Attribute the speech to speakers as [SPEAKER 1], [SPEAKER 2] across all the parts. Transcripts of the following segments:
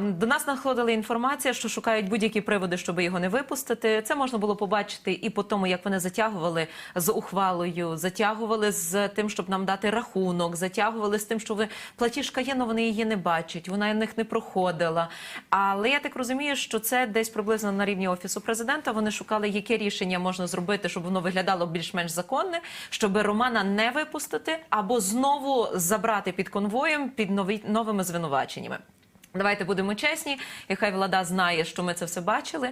[SPEAKER 1] До нас надходила інформація, що шукають будь-які приводи, щоб його не випустити. Це можна було побачити і по тому, як вони затягували з ухвалою, затягували з тим, щоб нам дати рахунок, затягували з тим, що ви платіжка є, але вони її не бачать. Вона в них не проходила. Але я так розумію, що це десь приблизно на рівні офісу президента. Вони шукали, яке рішення можна зробити, щоб воно виглядало більш-менш законне, щоб Романа не випустити або знову забрати під конвоєм під нові новими звинуваченнями. Давайте будемо чесні, і хай влада знає, що ми це все бачили.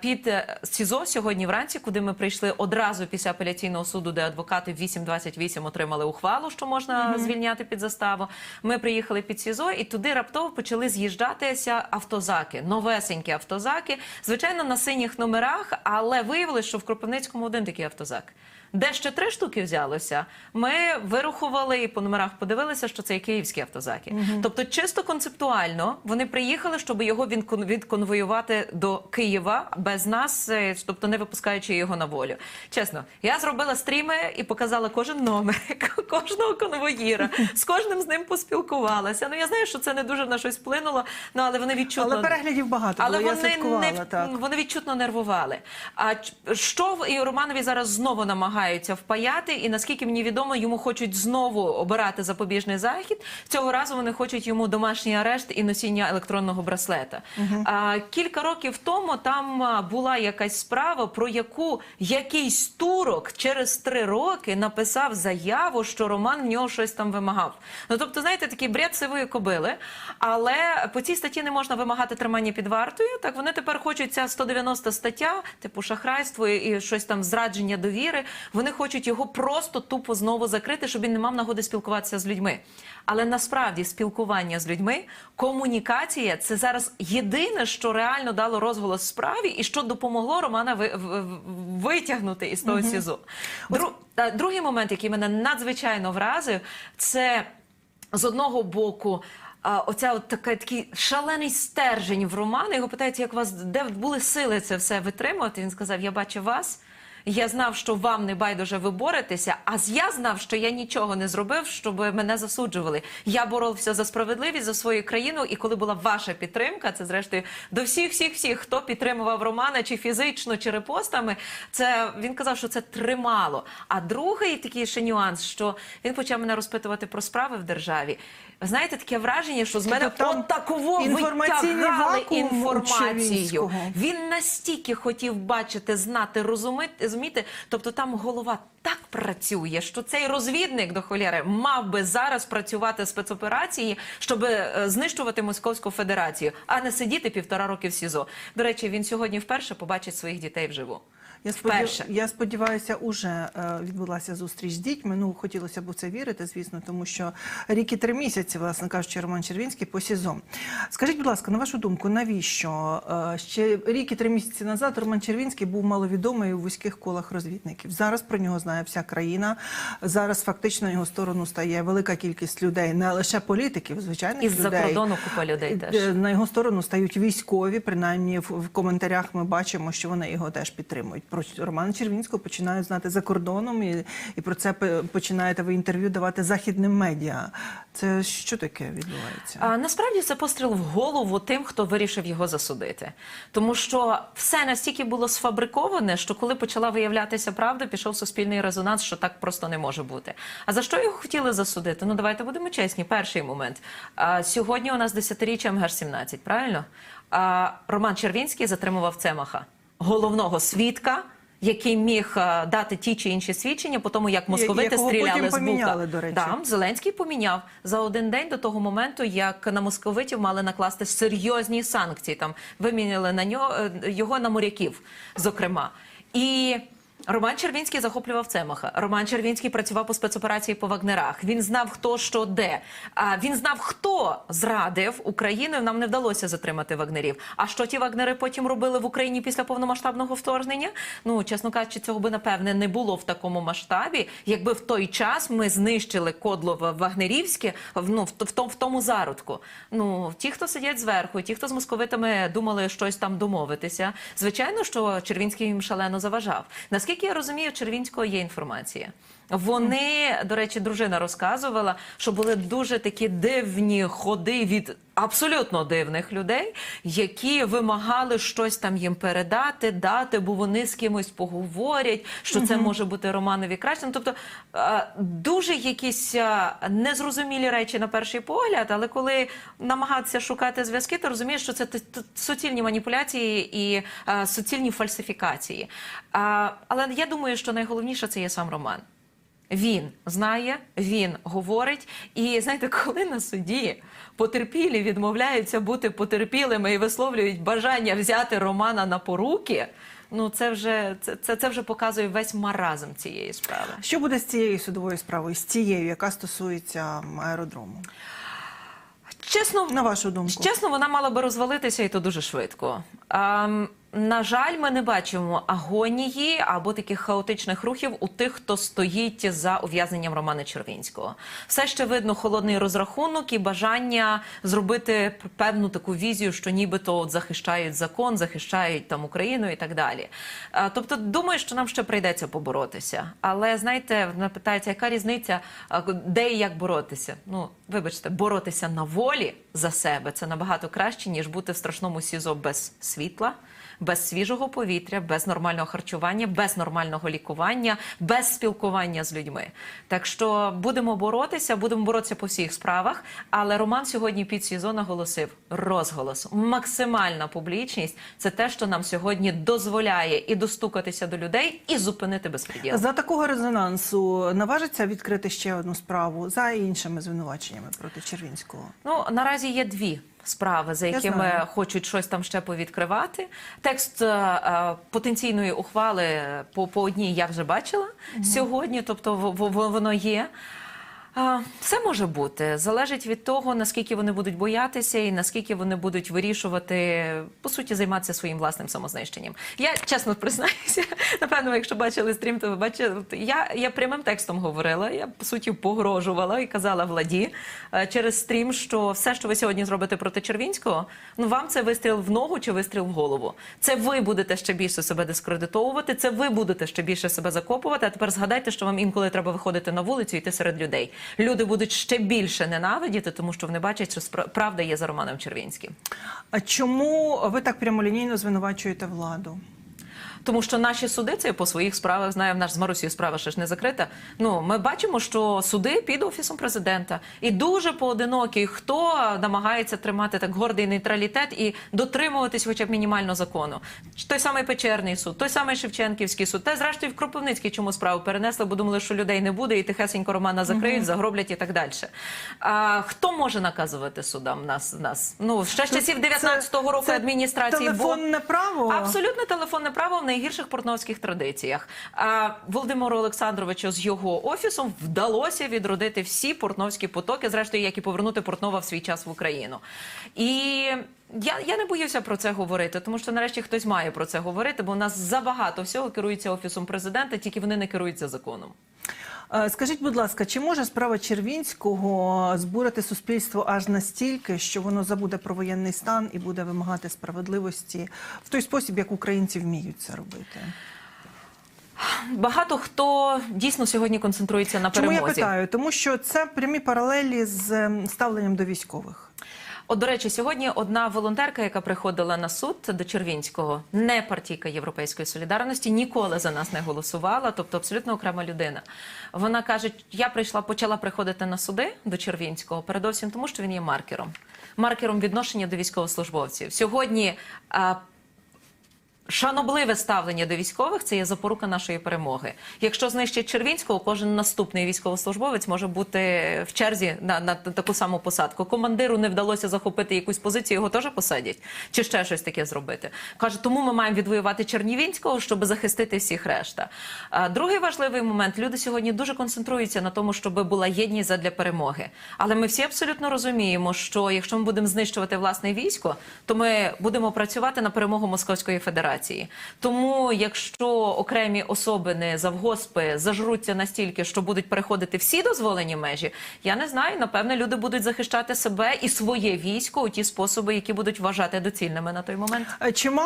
[SPEAKER 1] Під е, СІЗО сьогодні вранці, куди ми прийшли одразу після апеляційного суду, де адвокати в 8.28 отримали ухвалу, що можна звільняти під заставу. Ми приїхали під СІЗО, і туди раптово почали з'їжджатися автозаки, новесенькі автозаки, звичайно, на синіх номерах, але виявилось, що в Кропивницькому один такий автозак. Де ще три штуки взялося, ми вирахували і по номерах подивилися, що це є київські автозаки. Тобто, чисто концептуально вони приїхали, щоб його відкон- відконвоювати до Києва без нас, е, тобто не випускаючи його на волю. Чесно, я зробила стріми і показала кожен номер кожного конвоїра. З кожним з ним поспілкувалася. Ну я знаю, що це не дуже на щось вплинуло, ну але вони відчутно
[SPEAKER 2] Але переглядів багато
[SPEAKER 1] але
[SPEAKER 2] було,
[SPEAKER 1] вони
[SPEAKER 2] слідкувала,
[SPEAKER 1] не
[SPEAKER 2] так.
[SPEAKER 1] вони відчутно нервували. А що і Романові зараз знову намагаються впаяти, і наскільки мені відомо, йому хочуть знову обирати запобіжний захід. Цього разу вони хочуть йому домашній арешт і носіння електронного браслета. А, кілька років тому там була якась справа, про яку якийсь турок через три роки написав заяву, що Роман в нього щось там вимагав. Ну тобто, знаєте, такий бред сивої кобили. Але по цій статті не можна вимагати тримання під вартою. Так вони тепер хочуть ця 190 стаття, типу шахрайство і щось там зрадження довіри. Вони хочуть його просто тупо знову закрити, щоб він не мав нагоди спілкуватися з людьми. Але насправді спілкування з людьми, комунікація це зараз єдине, що реально дало розголос справі, і що допомогло Романа ви, в- в- витягнути із того СІЗО. Дру, та, другий момент, який мене надзвичайно вразив, це з одного боку. А, оця от така такий шалений стержень в Романа. Його питають, як вас де були сили це все витримувати. Він сказав: Я бачив вас. Я знав, що вам не байдуже ви боретеся, а з- я знав, що я нічого не зробив, щоб мене засуджували. Я боровся за справедливість за свою країну, і коли була ваша підтримка, це зрештою до всіх, всіх, всіх, хто підтримував Романа, чи фізично, чи репостами, це він казав, що це тримало. А другий такий ще нюанс, що він почав мене розпитувати про справи в державі. Ви знаєте, таке враження, що з мене
[SPEAKER 2] там
[SPEAKER 1] таково витягали інформацію. Він настільки хотів бачити, знати, розуміти, розуміти. Тобто там голова так працює, що цей розвідник до холєри мав би зараз працювати спецоперації, щоб е, знищувати Московську Федерацію, а не сидіти півтора роки в СІЗО. До речі, він сьогодні вперше побачить своїх дітей вживу.
[SPEAKER 2] Я, сподів... Я сподіваюся, уже е, відбулася зустріч з дітьми. Ну, хотілося б у це вірити, звісно, тому що рік і три місяці, власне кажучи, Роман Червінський по СІЗО. Скажіть, будь ласка, на вашу думку, навіщо е, ще рік і три місяці назад Роман Червінський був маловідомий у вузьких колах розвідників? Зараз про нього знає вся країна. Зараз фактично на його сторону стає велика кількість людей, не лише політиків, звичайних
[SPEAKER 1] Із-за кордону купа людей теж.
[SPEAKER 2] Е, На його сторону стають військові. Принаймні в коментарях ми бачимо, що вони його теж підтримують. Про Романа Червінського починають знати за кордоном, і, і про це починаєте ви інтерв'ю давати західним медіа. Це що таке відбувається?
[SPEAKER 1] А, насправді це постріл в голову тим, хто вирішив його засудити. Тому що все настільки було сфабриковане, що коли почала виявлятися правда, пішов суспільний резонанс, що так просто не може бути. А за що його хотіли засудити? Ну давайте будемо чесні. Перший момент. А, сьогодні у нас десятиріччя МГ-17, правильно? А, Роман Червінський затримував Цемаха, головного свідка. Який міг дати ті чи інші свідчення по тому, як московити
[SPEAKER 2] якого
[SPEAKER 1] стріляли
[SPEAKER 2] потім
[SPEAKER 1] з бука.
[SPEAKER 2] поміняли, до речі.
[SPEAKER 1] Да, Зеленський поміняв за один день до того моменту, як на московитів мали накласти серйозні санкції. Там вимінили на нього е, його на моряків, зокрема. І Роман Червінський захоплював Цемаха. Роман Червінський працював по спецоперації по Вагнерах. Він знав, хто що де. А він знав, хто зрадив Україну. Нам не вдалося затримати вагнерів. А що ті вагнери потім робили в Україні після повномасштабного вторгнення? Ну чесно кажучи, цього би напевне не було в такому масштабі, якби в той час ми знищили кодло Вагнерівське ну, в, тому- в тому зародку. Ну ті, хто сидять зверху, ті, хто з московитами думали щось там домовитися. Звичайно, що Червінський їм шалено заважав. Наскільки я розумію, в Червінського є інформація. Вони, до речі, дружина розказувала, що були дуже такі дивні ходи від абсолютно дивних людей, які вимагали щось там їм передати, дати, бо вони з кимось поговорять, що це може бути Романові краще. Ну, тобто дуже якісь незрозумілі речі на перший погляд, але коли намагатися шукати зв'язки, ти розумієш, що це суцільні маніпуляції і суцільні фальсифікації. Але я думаю, що найголовніше це є сам Роман. Він знає, він говорить. І знаєте, коли на суді потерпілі відмовляються бути потерпілими і висловлюють бажання взяти Романа на поруки, ну це вже це, це, це вже показує весь маразм цієї справи.
[SPEAKER 2] Що буде з цією судовою справою, з цією, яка стосується аеродрому?
[SPEAKER 1] Чесно,
[SPEAKER 2] На вашу думку?
[SPEAKER 1] Чесно, вона мала би розвалитися і то дуже швидко. А, на жаль, ми не бачимо агонії або таких хаотичних рухів у тих, хто стоїть за ув'язненням Романа Червінського. Все ще видно холодний розрахунок і бажання зробити певну таку візію, що нібито от захищають закон, захищають там Україну і так далі. Тобто, думаю, що нам ще прийдеться поборотися. Але знаєте, мене питається, яка різниця, де і як боротися? Ну, вибачте, боротися на волі за себе це набагато краще, ніж бути в страшному СІЗО без світла. Без свіжого повітря, без нормального харчування, без нормального лікування, без спілкування з людьми. Так що будемо боротися, будемо боротися по всіх справах. Але Роман сьогодні під СІЗО наголосив розголос, максимальна публічність це те, що нам сьогодні дозволяє і достукатися до людей, і зупинити безпреділ.
[SPEAKER 2] За такого резонансу наважиться відкрити ще одну справу за іншими звинуваченнями проти Червінського.
[SPEAKER 1] Ну наразі є дві. Справи, за якими хочуть щось там ще повідкривати. Текст е, е, потенційної ухвали по, по одній я вже бачила сьогодні, тобто в- в- воно є. Все може бути. Залежить від того, наскільки вони будуть боятися і наскільки вони будуть вирішувати, по суті, займатися своїм власним самознищенням. Я чесно признаюся, напевно, якщо бачили стрім, то ви бачили. Я, я прямим текстом говорила. Я по суті погрожувала і казала владі е, через стрім, що все, що ви сьогодні зробите проти Червінського, ну вам це вистріл в ногу чи вистріл в голову. Це ви будете ще більше себе дискредитовувати, це ви будете ще більше себе закопувати. А тепер згадайте, що вам інколи треба виходити на вулицю і йти серед людей. Люди будуть ще більше ненавидіти, тому що вони бачать, що правда є за Романом Червінським.
[SPEAKER 2] А чому ви так прямолінійно звинувачуєте владу?
[SPEAKER 1] Тому що наші суди це по своїх справах знає, в наш з Марусією справа ще ж не закрита. Ну ми бачимо, що суди під офісом президента і дуже поодинокі, хто намагається тримати так гордий нейтралітет і дотримуватись, хоча б мінімально закону. Той самий Печерний суд, той самий Шевченківський суд, та зрештою в Кропивницький чому справу перенесли, бо думали, що людей не буде, і тихесенько Романа закриють, загроблять і так далі. А хто може наказувати судам нас? нас? Ну ще з часів 19-го року
[SPEAKER 2] Це
[SPEAKER 1] адміністрації
[SPEAKER 2] телефонне право.
[SPEAKER 1] Абсолютно телефонне право найгірших портновських традиціях. А Володимиру Олександровичу з його офісом вдалося відродити всі портновські потоки, зрештою, як і повернути Портнова в свій час в Україну. І я, я не боюся про це говорити, тому що нарешті хтось має про це говорити, бо у нас забагато всього керується офісом президента, тільки вони не керуються законом.
[SPEAKER 2] Е, Скажіть, будь ласка, чи може справа Червінського збурити суспільство аж настільки, що воно забуде про воєнний стан і буде вимагати справедливості в той спосіб, як українці вміють це робити?
[SPEAKER 1] Багато хто дійсно сьогодні концентрується на
[SPEAKER 2] Чому я питаю? Тому що це прямі паралелі з ем, ставленням до військових.
[SPEAKER 1] От, до речі, сьогодні одна волонтерка, яка приходила на суд до Червінського, не партійка Європейської солідарності, ніколи за нас не голосувала, тобто абсолютно окрема людина. Вона каже: я прийшла, почала приходити на суди до Червінського, передовсім тому, що він є маркером, маркером відношення до військовослужбовців. Сьогодні. Шанобливе ставлення до військових це є запорука нашої перемоги. Якщо знищать Червінського, кожен наступний військовослужбовець може бути в черзі на, на таку саму посадку. Командиру не вдалося захопити якусь позицію, його теж посадять чи ще щось таке зробити. Каже, тому ми маємо відвоювати Чернівінського, щоб захистити всіх решта. А, Другий важливий момент: люди сьогодні дуже концентруються на тому, щоб була єдність задля перемоги. Але ми всі абсолютно розуміємо, що якщо ми будемо знищувати власне військо, то ми будемо працювати на перемогу Московської Федерації. Тому, якщо окремі особини завгоспи зажруться настільки, що будуть переходити всі дозволені межі, я не знаю. Напевне, люди будуть захищати себе і своє військо у ті способи, які будуть вважати доцільними на той момент.
[SPEAKER 2] Е, Чимало